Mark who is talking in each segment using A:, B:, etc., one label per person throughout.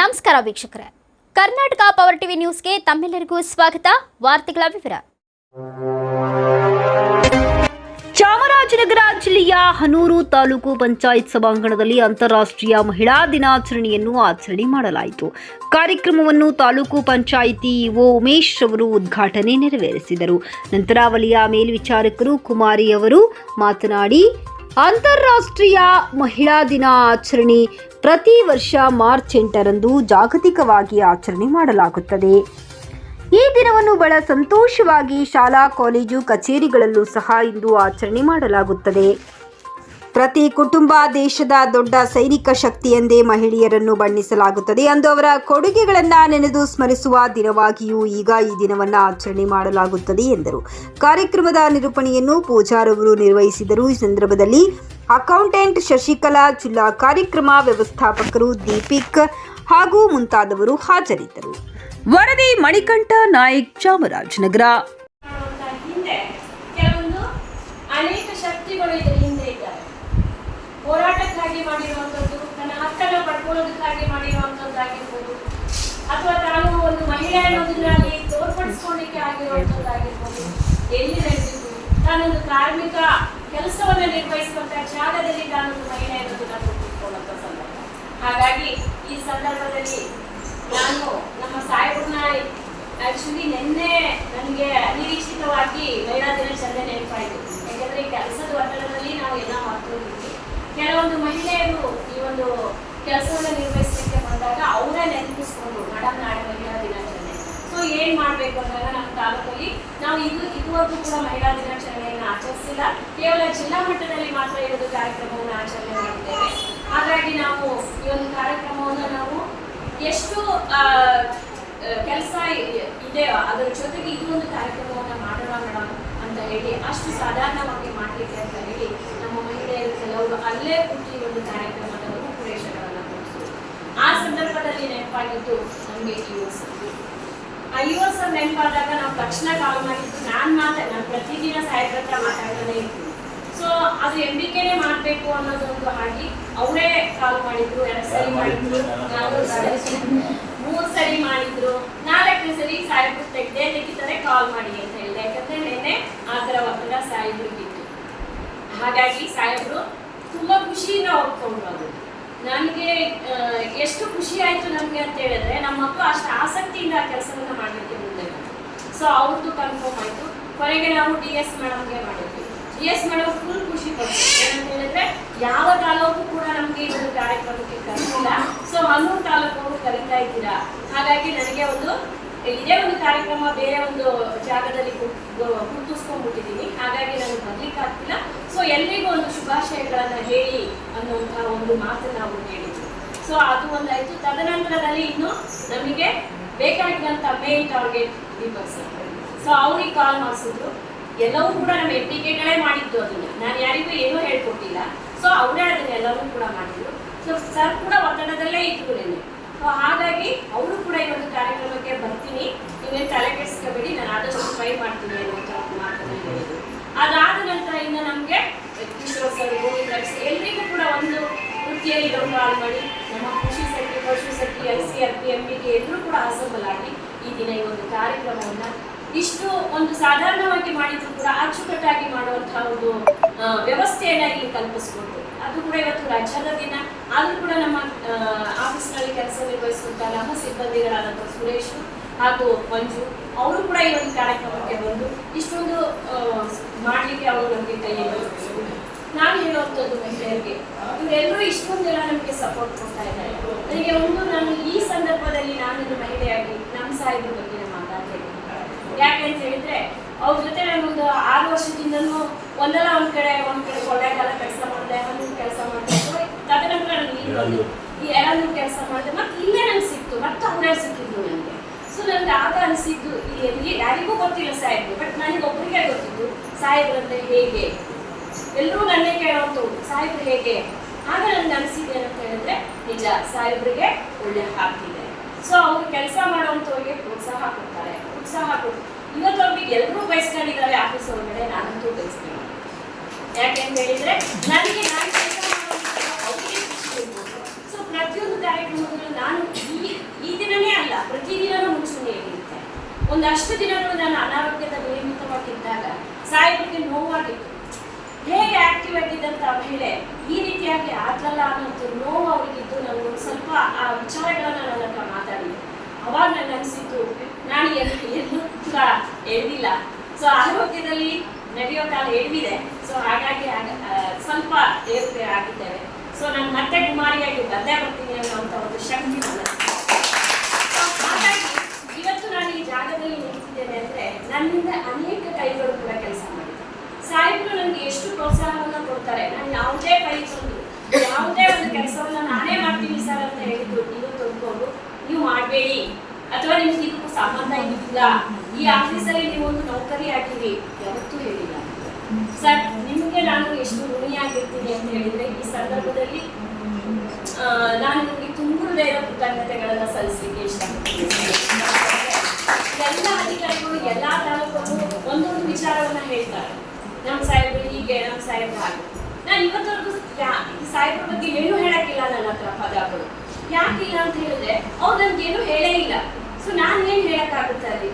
A: ನಮಸ್ಕಾರ ವೀಕ್ಷಕರೇ. Karnataka power TV ನ್ಯೂಸ್ಗೆ ತಮ್ಮೆಲ್ಲರಿಗೂ ಸ್ವಾಗತ. ವಾರ್ತೆಗಳ ವಿವರ. ಚಾಮರಾಜನಗರ ಜಿಲ್ಲೆಯ ಹನೂರು ತಾಲೂಕು ಪಂಚಾಯತ್ ಸಭಾಂಗಣದಲ್ಲಿ ಅಂತಾರಾಷ್ಟ್ರೀಯ ಮಹಿಳಾ ದಿನಾಚರಣೆಯನ್ನು ಆಚರಣೆ ಮಾಡಲಾಯಿತು. ಕಾರ್ಯಕ್ರಮವನ್ನು ತಾಲೂಕು ಪಂಚಾಯಿತಿ ಇಒ ಉಮೇಶ್ ಅವರು ಉದ್ಘಾಟನೆ ನೆರವೇರಿಸಿದರು. ನಂತರ ವಲಯ ಮೇಲ್ವಿಚಾರಕರು ಕುಮಾರಿ ಅವರು ಮಾತನಾಡಿ ಅಂತಾರಾಷ್ಟ್ರೀಯ ಮಹಿಳಾ ದಿನ ಆಚರಣೆ ಪ್ರತಿ ವರ್ಷ ಮಾರ್ಚ್ ಎಂಟರಂದು ಜಾಗತಿಕವಾಗಿ ಆಚರಣೆ ಮಾಡಲಾಗುತ್ತದೆ. ಈ ದಿನವನ್ನು ಬಹಳ ಸಂತೋಷವಾಗಿ ಶಾಲಾ, ಕಾಲೇಜು, ಕಚೇರಿಗಳಲ್ಲೂ ಸಹ ಇಂದು ಆಚರಣೆ ಮಾಡಲಾಗುತ್ತದೆ. ಪ್ರತಿ ಕುಟುಂಬ ದೇಶದ ದೊಡ್ಡ ಸೈನಿಕ ಶಕ್ತಿ ಎಂದೇ ಮಹಿಳೆಯರನ್ನು ಬಣ್ಣಿಸಲಾಗುತ್ತದೆ ಅಂದು ಅವರ ಕೊಡುಗೆಗಳನ್ನು ನೆನೆದು ಸ್ಮರಿಸುವ ದಿನವಾಗಿಯೂ ಈಗ ಈ ದಿನವನ್ನು ಆಚರಣೆ ಮಾಡಲಾಗುತ್ತದೆ ಎಂದರು. ಕಾರ್ಯಕ್ರಮದ ನಿರೂಪಣೆಯನ್ನು ಪೂಜಾರವರು ನಿರ್ವಹಿಸಿದರು. ಈ ಸಂದರ್ಭದಲ್ಲಿ ಅಕೌಂಟೆಂಟ್ ಶಶಿಕಲಾ, ಜಿಲ್ಲಾ ಕಾರ್ಯಕ್ರಮ ವ್ಯವಸ್ಥಾಪಕರು ದೀಪಿಕ್ ಹಾಗೂ ಮುಂತಾದವರು ಹಾಜರಿದ್ದರು. ವರದಿ ಮಣಿಕಂಠ, ನಾಯಕ್ ಚಾಮರಾಜನಗರ.
B: ಅನೇಕ ಶಕ್ತಿಗಳು ಇದರ ಹಿಂದೆ ಹೋರಾಟಕ್ಕಾಗಿ ಮಾಡಿರುವಂಥದ್ದು, ತನ್ನ ಹಕ್ಕನ್ನು ಪಡ್ಕೊಳ್ಳೋದಕ್ಕಾಗಿ ಮಾಡಿರುವಂಥದ್ದಾಗಿರ್ಬೋದು, ಅಥವಾ ತಾನು ಒಂದು ಮಹಿಳೆ ಅನ್ನೋದನ್ನಾಗಿ ತೋರ್ಪಡಿಸ್ಕೊಳ್ಳಿಕ್ಕೆ ಆಗಿರುವಂಥದ್ದಾಗಿರ್ಬೋದು, ಎಲ್ಲಿ ನಡೆದಿದ್ದು, ತಾನೊಂದು ಕಾರ್ಮಿಕ ಕೆಲಸವನ್ನು ನಿರ್ವಹಿಸುವಂತಹ ಜಾಗದಲ್ಲಿ ತಾನೊಂದು ಮಹಿಳೆ ಅನ್ನೋದನ್ನ ಸಂದರ್ಭ. ಹಾಗಾಗಿ ಈ ಸಂದರ್ಭದಲ್ಲಿ ನಾನು ನಮ್ಮ ಸಾಹೇಬ್ರನ್ನ ಆಕ್ಚುಲಿ ನಿನ್ನೆ ನನಗೆ ಅನಿರೀಕ್ಷಿತವಾಗಿ ಮಹಿಳಾ ದಿನಾಚರಣೆ ನೆನಪಾಯಿತು. ಯಾಕಂದ್ರೆ ಕೆಲಸದ ಒತ್ತಡದಲ್ಲಿ ನಾವು ಎಲ್ಲ ಮರ್ತೋಗಿದ್ವಿ ಕೆಲವೊಂದು ಮಹಿಳೆಯರು ಈ ಒಂದು ಕೆಲಸವನ್ನು ನಿರ್ವಹಿಸಲಿಕ್ಕೆ ಬಂದಾಗ ಅವರ ನೆನಪಿಸ್ಕೊಂಡು ಮೇಡಮ್ ನಾಳೆ ಮಹಿಳಾ ದಿನಾಚರಣೆ. ಸೊ ಏನ್ ಮಾಡ್ಬೇಕು ಅಂದಾಗ ನಮ್ಮ ತಾಲೂಕಲ್ಲಿ ನಾವು ಇದು, ಇದುವರೆಗೂ ಕೂಡ ಮಹಿಳಾ ದಿನಾಚರಣೆಯನ್ನು ಆಚರಿಸಿಲ್ಲ. ಕೇವಲ ಜಿಲ್ಲಾ ಮಟ್ಟದಲ್ಲಿ ಮಾತ್ರ ಈ ಒಂದು ಕಾರ್ಯಕ್ರಮವನ್ನು ಆಚರಣೆ ಮಾಡಿದ್ದೇವೆ ಹಾಗಾಗಿ ನಾವು ಈ ಒಂದು ಕಾರ್ಯಕ್ರಮವನ್ನು ನಾವು ಎಷ್ಟು ಕೆಲಸ ಇದೆ ಅದರ ಜೊತೆಗೆ ಇದು ಒಂದು ಕಾರ್ಯಕ್ರಮವನ್ನು ಮಾಡೋಣ ಮೇಡಮ್ ಅಂತ ಹೇಳಿ, ಅಷ್ಟು ಸಾಧಾರಣವಾಗಿ ಮಾಡಲಿಕ್ಕೆ ಅಂತ ಹೇಳಿ ಕೆಲವರು ಅಲ್ಲೇ ಕೂತಿ ಈ ಒಂದು ಕಾರ್ಯಕ್ರಮದ ಪ್ರೇಕ್ಷಕರನ್ನು ಕೊಡಿಸಿದ್ರು. ಆ ಸಂದರ್ಭದಲ್ಲಿ ನೆನಪಾಗಿದ್ದು ನಮಗೆ ಈ ಸರ್ ಆ ಯುವ ಸರ್ ನೆನಪಾದಾಗ ನಾವು ತಕ್ಷಣ ಕಾಲ್ ಮಾಡಿದ್ದು ನಾನು ಮಾತಾ ನಾನು ಪ್ರತಿದಿನ ಸಾಹೇಬ್ರ ಹತ್ರ ಮಾತಾಡ್ತಾನೆ ಇರ್ತೀನಿ. ಸೊ ಅದು ಎಂಬಿಕೆನೆ ಮಾಡಬೇಕು ಅನ್ನೋದೊಂದು ಆಗಿ ಅವರೇ ಕಾಲ್ ಮಾಡಿದ್ರು ಎರಡು ಸರಿ ಮಾಡಿದ್ರು? ಮೂರು ಸರಿ ಮಾಡಿದ್ರು ನಾಲ್ಕನೇ ಸರಿ ಸಾಹೇಬ್ರು ತೆಗ್ದೇ ತೆಗಿತಾರೆ ಕಾಲ್ ಮಾಡಿ ಅಂತ ಹೇಳಿದೆ. ಯಾಕಂದ್ರೆ ನೆನ್ನೆ ಆ ಥರ ಒತ್ತಡ ಸಾಹೇಬ್ರಿಗೆ ಹಾಗಾಗಿ ಸಾಹೇಬ್ರು ತುಂಬಾ ಖುಷಿಯಿಂದ ಒಪ್ಕೊಂಡು ಅದು ನನಗೆ ಎಷ್ಟು ಖುಷಿ ಆಯ್ತು ನಮಗೆ ಅಂತ ಹೇಳಿದ್ರೆ ನಮ್ಮ ಮಕ್ಕಳು ಅಷ್ಟು ಆಸಕ್ತಿಯಿಂದ ಆ ಕೆಲಸವನ್ನ ಮಾಡಲಿಕ್ಕೆ ಮುಂದೆ ಸೊ ಅವ್ರದ್ದು ಕನ್ಫರ್ಮ್ ಆಯ್ತು. ಕೊನೆಗೆ ನಾವು ಡಿ ಎಸ್ ಮೇಡಮ್ಗೆ ಮಾಡಿದ್ವಿ. ಡಿ ಎಸ್ ಮೇಡಮ್ ಫುಲ್ ಖುಷಿ ಪಡ್ತೀವಿ ಏನಂತ ಹೇಳಿದ್ರೆ, ಯಾವ ತಾಲೂಕು ಕೂಡ ನಮಗೆ ಒಂದು ಕಾರ್ಯಕ್ರಮಕ್ಕೆ ಕರೆದಿಲ್ಲ ಸೊ ಹನ್ನೂರು ತಾಲೂಕು ಕರೀತಾ ಇದ್ದೀರಾ? ಹಾಗಾಗಿ ನನಗೆ ಒಂದು ಇದೇ ಒಂದು ಕಾರ್ಯಕ್ರಮ ಬೇರೆ ಒಂದು ಜಾಗದಲ್ಲಿ ಗುರುತಿಸ್ಕೊಂಡ್ಬಿಟ್ಟಿದ್ದೀನಿ ಹಾಗಾಗಿ ನನಗೆ ಬರ್ಲಿಕ್ಕೆ ಆಗ್ತಿಲ್ಲ. ಸೊ ಎಲ್ರಿಗೂ ಒಂದು ಶುಭಾಶಯಗಳನ್ನ ಹೇಳಿ ಅನ್ನುವಂತಹ ಒಂದು ಮಾತು ನಾವು ಹೇಳಿದ್ವಿ. ಸೊ ಅದು ಒಂದಾಯ್ತು. ತದನಂತರದಲ್ಲಿ ಇನ್ನು ನಮಗೆ ಬೇಕಾಗಿದ್ದಂಥ mail target Deepak sir so ಅವ್ರಿಗೆ ಕಾಲ್ ಮಾಡಿಸಿದ್ರು. ಎಲ್ಲವೂ ಕೂಡ ನಮ್ಮ ಎಂ ಗಳೇ ಮಾಡಿದ್ದು ಅದನ್ನ. ನಾನು ಯಾರಿಗೂ ಏನೂ ಹೇಳ್ಕೊಟ್ಟಿಲ್ಲ. ಸೊ ಅವರೇ ಅದನ್ನ ಎಲ್ಲವೂ ಕೂಡ ಮಾಡಿದ್ರು. ಸೊ ಸರ್ ಕೂಡ ಒತ್ತಡದಲ್ಲೇ ಇದ್ರು ನೆನ್ನೆ. ಸೊ ಹಾಗಾಗಿ ಅವರು ಕೂಡ ಈ ವೃತ್ತಿಯಲ್ಲಿ ಕಾಲ್ ಮಾಡಿ ನಮ್ಮ ಕೃಷಿ ಸಖಿ ಪಶು ಸಖಿ L C R P, M ಪಿಗೆ ಎಲ್ಲರೂ ಕೂಡ ಅಸೆಂಬಲ್ ಆಗಿ ಈ ದಿನ ಈ ಒಂದು ಕಾರ್ಯಕ್ರಮವನ್ನ ಇಷ್ಟು ಒಂದು ಸಾಧಾರಣವಾಗಿ ಮಾಡಿದ್ರು ಕೂಡ ಅಚ್ಚುಕಟ್ಟಾಗಿ ಮಾಡುವಂತಹ ಒಂದು ವ್ಯವಸ್ಥೆಯನ್ನ ಇಲ್ಲಿ ಕಲ್ಪಿಸ್ಕೊಂಡು ಅದು ಕೂಡ ಇವತ್ತು ರಾಜನ ದಿನ ಆದ್ರೂ ಕೂಡ ನಮ್ಮ ಆಫೀಸ್ನಲ್ಲಿ ಕೆಲಸ ನಿರ್ವಹಿಸುವಂತಹ ನಮ್ಮ ಸಿಬ್ಬಂದಿಗಳಾದಂತಹ ಸುರೇಶ್ ಹಾಗೂ ಮಂಜು, ಅವರು ಕೂಡ ಈ ಒಂದು ಕಾರ್ಯಕ್ರಮಕ್ಕೆ ಬಂದು ಇಷ್ಟೊಂದು ಮಾಡ್ಲಿಕ್ಕೆ ಅವರು ನಮಗೆ ಕೈಯಲ್ಲಿ. ನಾನು ಹೇಳುವಂಥದ್ದು ಮಹಿಳೆಯರಿಗೆ ಇವರೆಲ್ಲರೂ ಇಷ್ಟೊಂದೆಲ್ಲ ನಮಗೆ ಸಪೋರ್ಟ್ ಕೊಡ್ತಾ ಇದ್ದಾರೆ. ನನಗೆ ಒಂದು ನಾನು ಈ ಸಂದರ್ಭದಲ್ಲಿ ನಾನೊಂದು ಮಹಿಳೆಯಾಗಿ ನಮ್ಮ ಸಾಹಿತ್ಯ ಬಗ್ಗೆ ಮಾತಾಡ್ತಾ ಮಾತಾಡ್ತೇನೆ. ಯಾಕೆ ಅಂತ ಹೇಳಿದ್ರೆ ಅವ್ರ ಜೊತೆ ನಾನೊಂದು ಆರು ವರ್ಷದಿಂದನೂ ಒಂದಲ್ಲ ಒಂದ್ ಕಡೆ ಒಂದ್ ಕಡೆ ಕೊಳ್ಳೇಗಾಲ ಕೆಲಸ ಮಾಡಿದೆ ಒಂದು ಕೆಲಸ ಮಾಡಿದೆ. ತದನಂತರ ನಾನು ಇಲ್ಲಿ ಬಂದೆ. ಈ ಎರಡು ಕೆಲಸ ಮಾಡಿದೆ. ಮತ್ತೆ ಇಲ್ಲೇ ನಂಗೆ ಸಿಕ್ತು. ಮತ್ತೆ ಅವರೇ ಸಿಕ್ಕಿದ್ರು ನನಗೆ ಸೊ ನನಗೆ ಆಗ ಅನಿಸಿದ್ದು ಯಾರಿಗೂ ಗೊತ್ತಿಲ್ಲ ಸಾಹೇಬ್ರು. ಬಟ್ ನನಗೆ ಒಬ್ಬರಿಗೆ ಗೊತ್ತಿದ್ದು ಸಾಹೇಬ್ರಂದ್ರೆ ಹೇಗೆ? ಎಲ್ಲರೂ ನನ್ನೇ ಕೇಳುವಂಥವ್ರು ಸಾಹೇಬ್ರು ಹೇಗೆ? ಆಗ ನನ್ಗೆ ಅನಿಸಿದೆ ಅಂತ ಹೇಳಿದ್ರೆ ನಿಜ ಸಾಹೇಬ್ರಿಗೆ ಒಳ್ಳೆ ಹಾಕಿದೆ ಸೊ ಅವ್ರು ಕೆಲಸ ಮಾಡುವಂಥವ್ರಿಗೆ ಪ್ರೋತ್ಸಾಹ ಕೊಡ್ತಾರೆ. ಉತ್ಸಾಹ ಕೊಡ್ತಾರೆ ಇವತ್ತು ಅವ್ರಿಗೆ ಎಲ್ಲರೂ ಬಯಸ್ಕೊಂಡಿದ್ದಾರೆ ಆಫೀಸ್ ಒಳಗಡೆ, ನಾನಂತೂ ಬಯಸ್ತೀನಿ. ಯಾಕೆ ಅಂತ ಹೇಳಿದ್ರೆ, ನನಗೆ ನಾನು ಕೆಲಸ ಅವ್ರಿಗೆ ಖುಷಿ ಇರ್ಬೋದು. ಸೊ ಪ್ರತಿಯೊಂದು ಕಾರ್ಯಕ್ರಮಗಳು ನಾನು ಈ ಈ ದಿನನೇ ಅಲ್ಲ, ಪ್ರತಿದಿನನೂ ಮುಂಚೂಣಿ ಇರುತ್ತೆ ಒಂದಷ್ಟು ದಿನಗಳು ನಾನು ಅನಾರೋಗ್ಯದ ನಿಯಮಿತವಾಗಿದ್ದಾಗ, ಸಾಹೇಬರಿಗೆ ನೋವಾಗಿತ್ತು ಹೇಗೆ ಆಕ್ಟಿವ್ ಆಗಿದ್ದಂತ ಮಹಿಳೆ ಈ ರೀತಿಯಾಗಿ ಆದ್ಲಲ್ಲ ಅನ್ನೋದು ನೋವು ಅವರಿಗಿದ್ದು. ನಾನು ಸ್ವಲ್ಪ ಆ ವಿಚಾರಗಳನ್ನ ನನ್ನ ಹತ್ರ ಮಾತಾಡಿದೆ ಅವಾಗ ನನಗೆ ಅನಿಸಿದ್ದು ನಾನು ಎಲ್ಲ ಎಲ್ಲೂ ಕೂಡ ಎಳ್ದಿಲ್ಲ. ಸೊ ಆರೋಗ್ಯದಲ್ಲಿ ನಡೆಯೋ ಕಾಲ ಎಳ್ದಿದೆ. ಸೊ ಹಾಗಾಗಿ ಸ್ವಲ್ಪ ಏರುಪೇರು ಆಗಿದ್ದೇವೆ. ಸೊ ನಾನು ಮತ್ತೆ ಕುಮಾರಿಯಾಗಿ ಬಂದೇ ಬರ್ತೀನಿ ಅನ್ನೋಂಥ ಒಂದು ಶಕ್ತಿ ಹಾಗಾಗಿ ಇವತ್ತು ನಾನು ಈ ಜಾಗದಲ್ಲಿ ನಿಂತಿದ್ದೇನೆ ಅಂದ್ರೆ ನನ್ನಿಂದ ಅನೇಕ ಕೈಗಳು ಕೂಡ ಕೆಲಸ ಮಾಡಿದೆ. ಸಾಹಿಬ್ರು ನನಗೆ ಎಷ್ಟು ಪ್ರೋತ್ಸಾಹವನ್ನ ಕೊಡ್ತಾರೆ ನಾನು ಯಾವುದೇ ಕೈ ತಂದು ಯಾವುದೇ ಒಂದು ಕೆಲಸವನ್ನ ನಾನೇ ಮಾಡ್ತೀನಿ ಸರ್ ಅಂತ ಹೇಳಿದ್ರು. ನೀವು ತಂದ್ಕೊಂಡು ನೀವು ಮಾಡಬೇಡಿ. ಅಥವಾ ನಿಮ್ಗೆ ಇದಕ್ಕೂ ಸಂಬಂಧ ಇಲ್ಲ ಈ ಆಫೀಸಲ್ಲಿ ನೀವು ಒಂದು ನೌಕರಿ ಆಗಿರಿ. ಯಾವತ್ತೂ ಹೇಳಿಲ್ಲ. ಸರ್, ನಿಮಗೆ ನಾನು ಎಷ್ಟು ಋಣಿಯಾಗಿರ್ತೀನಿ ಅಂತ ಹೇಳಿದ್ರೆ ಈ ಸಂದರ್ಭದಲ್ಲಿ ನಾನು ನಿಮಗೆ ತುಂಬ ಹೃದಯದ ಕೃತಜ್ಞತೆಗಳನ್ನ ಸಲ್ಲಿಸಲಿಕ್ಕೆ ಇಷ್ಟಪಡ್ತೀನಿ ಎಲ್ಲ ಅಧಿಕಾರಿಗಳು ಎಲ್ಲ ತಾಲೂಕಲ್ಲೂ ಒಂದೊಂದು ವಿಚಾರವನ್ನ ಹೇಳ್ತಾರೆ. ನಮ್ಮ ಸಾಹೇಬ್ರು ಹೀಗೆ ನಮ್ಮ ಸಾಹೇಬ್ರು ಹಾಗೆ. ನಾನು ಈ ಸಾಹೇಬ್ರ ಬಗ್ಗೆ ಏನೂ ಹೇಳಕ್ಕಿಲ್ಲ ನನ್ನ ಹತ್ರ ಪದಗಳು ಯಾಕಿಲ್ಲ ಅಂತ ಹೇಳಿದ್ರೆ, ಅವ್ರು ನನ್ಗೇನು ಹೇಳೇ ಇಲ್ಲ. ಸೊ ನಾನು ಏನು ಹೇಳಕ್ಕಾಗುತ್ತೆ ಅಲ್ಲಿ?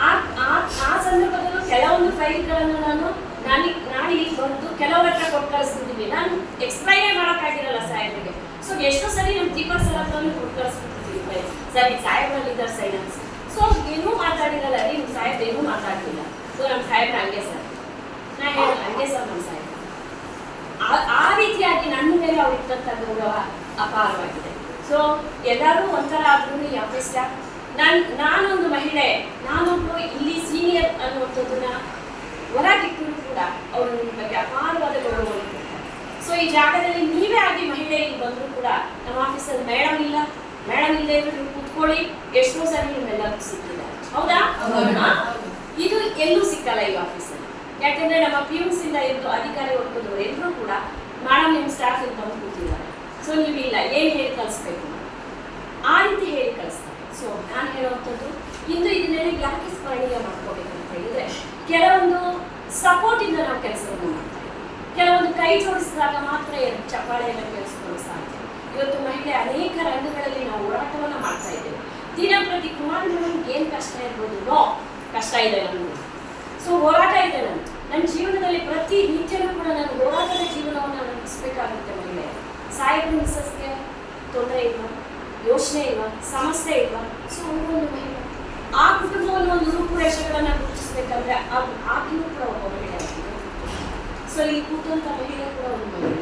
B: ಆ, ಆ- ಸಂದರ್ಭದಲ್ಲೂ ಕೆಲವೊಂದು ಫೈಲ್ಗಳನ್ನು ನಾನು ನಾನು ನಾನು ಇಲ್ಲಿ ಬಂದು ಕೆಲವ್ರ ಹತ್ರ ಕೊಟ್ಟು ಕಳಿಸ್ತಿದ್ದೀನಿ ನಾನು ಎಕ್ಸ್ಪ್ಲೈನೇ ಮಾಡೋಕ್ಕಾಗಿರಲ್ಲ ಸಾಹೇಬ್ರಿಗೆ. ಸೊ ಎಷ್ಟೋ ಸರಿ ನಮ್ಮ ದೀಪಕ್ ಸರ್ ಕೊಟ್ಟು ಕಳಿಸ್ಬಿಟ್ಟಿದ್ದೀನಿ ಸರಿ ಸಾಹೇಬ್ರಲ್ಲಿ ಇದ್ದಾರೆ ಸೈಲೆನ್ಸ್ ಸೊ ಏನೂ ಮಾತಾಡಿರಲ್ಲ. ನಿಮ್ಮ ಸಾಹೇಬ್ ಏನೂ ಮಾತಾಡಲಿಲ್ಲ ಸೊ ನಮ್ಮ ಸಾಹೇಬ್ರ ಹಂಗೆ ಸರ್ ನಾ ಹೇಳ ಹಂಗೆ ಸರ್ ನಮ್ಮ ಆ- ರೀತಿಯಾಗಿ ನನ್ನ ಮೇಲೆ ಅವ್ರು ಇಟ್ಟಂತ ಗೌರವ ಅಪಾರವಾಗಿದೆ. ಸೊ ಎಲ್ಲರೂ ಒಂಥರ ಆದ್ರೂ ಯಾವ ಇಷ್ಟ ನಾನು ನಾನೊಂದು ಮಹಿಳೆ ನಾನೊಬ್ಬರು ಇಲ್ಲಿ ಸೀನಿಯರ್ ಅನ್ನುವಂಥದ್ದನ್ನ ಹೊರಗಿಟ್ಟರು ಕೂಡ ಅವರು ನಿಮ್ಮ ಬಗ್ಗೆ ಅಪಾರವಾದ ಗೌರವವನ್ನು ಸೊ ಈ ಜಾಗದಲ್ಲಿ ನೀವೇ ಆಗಿ ಮಹಿಳೆ ಇಲ್ಲಿ ಬಂದರೂ ಕೂಡ ನಮ್ಮ ಆಫೀಸಲ್ಲಿ ಮೇಡಮ್ ಇಲ್ಲ. ಮೇಡಮ್ ಇಲ್ಲದೆ ಇದ್ರು ಕೂತ್ಕೊಳ್ಳಿ. ಎಷ್ಟೋ ಸರಿ ನಿಮ್ಮೆಲ್ಲರಿಗೂ ಸಿಕ್ಕಿಲ್ಲ ಹೌದಾ? ಇದು ಎಲ್ಲೂ ಸಿಕ್ಕಲ್ಲ ಈ ಆಫೀಸಲ್ಲಿ ಯಾಕಂದ್ರೆ ನಮ್ಮ ಪಿ ಯು ಸಿಂದ ಇದ್ದು ಅಧಿಕಾರಿ ವರ್ಗದವರು ಎಲ್ಲರೂ ಕೂಡ ಮೇಡಮ್ ನಿಮ್ಮ ಸ್ಟಾಫ್ ಇಲ್ಲಿ ಬಂದು ಕೂತಿದ್ದಾರೆ. ಸೊ ನೀವು ಏನು ಹೇಳಿ ಕಳಿಸ್ಬೇಕು? ಆ ರೀತಿ ಹೇಳಿ ಕಳಿಸ್ತಾರೆ. ಸೊ ನಾನು ಹೇಳುವಂಥದ್ದು, ಇಂದು ಇದನ್ನೆಲ್ಲ ಯಾಕೆ ಸ್ಮರಣೀಯ ಅಂತ ಹೇಳಿದ್ರೆ, ಕೆಲವೊಂದು ಸಪೋರ್ಟ್ ಇಂದ ನಾವು ಕೆಲಸವನ್ನು ಮಾಡ್ತೇವೆ ಕೆಲವೊಂದು ಕೈ ಜೋಡಿಸಿದಾಗ ಮಾತ್ರ ಚಪ್ಪಾಳೆಯನ್ನು ಕೆಲಸಗಳು ಸಾಧ್ಯ. ಇವತ್ತು ಮಹಿಳೆ ಅನೇಕ ರಂಗಗಳಲ್ಲಿ ನಾವು ಹೋರಾಟವನ್ನು ಮಾಡ್ತಾ ಇದ್ದೇವೆ. ದಿನಪ್ರತಿ ಕುಮಾರ್ ಮೇಡಮ್ಗೆ ಏನು ಕಷ್ಟ ಇರ್ಬೋದು? ನೋ ಕಷ್ಟ ಇದೆ ನನಗೆ ಸೊ ಹೋರಾಟ ಇದೆ ನನ್ನ ಜೀವನದಲ್ಲಿ ಪ್ರತಿ ನಿತ್ಯನೂ ಕೂಡ ನಾನು ಹೋರಾಟದ ಜೀವನವನ್ನು ನಡೆಸಬೇಕಾಗುತ್ತೆ ಮಹಿಳೆ. ಸಾಯಿಬು ಮಿಸಸ್ಗೆ ತೊಂದರೆ ಇಲ್ವಾ? ಯೋಚನೆ ಇಲ್ವಾ? ಸಮಸ್ಯೆ ಇಲ್ವಾ? ಸೊ ಒಂದು ಮಹಿಳೆ. ಆ ಕುಟುಂಬವನ್ನು ಒಂದು ರೂಪುರೇಷೆಗಳನ್ನ ರೂಪಿಸಬೇಕಂದ್ರೆ ಆ ಆಕೆಯೂ ಕೂಡ ಒಬ್ಬ ಮಹಿಳೆ ಸೊ ಈ ಕೂತಂತ ಮಹಿಳೆ ಕೂಡ ಒಂದು ಮಹಿಳೆ.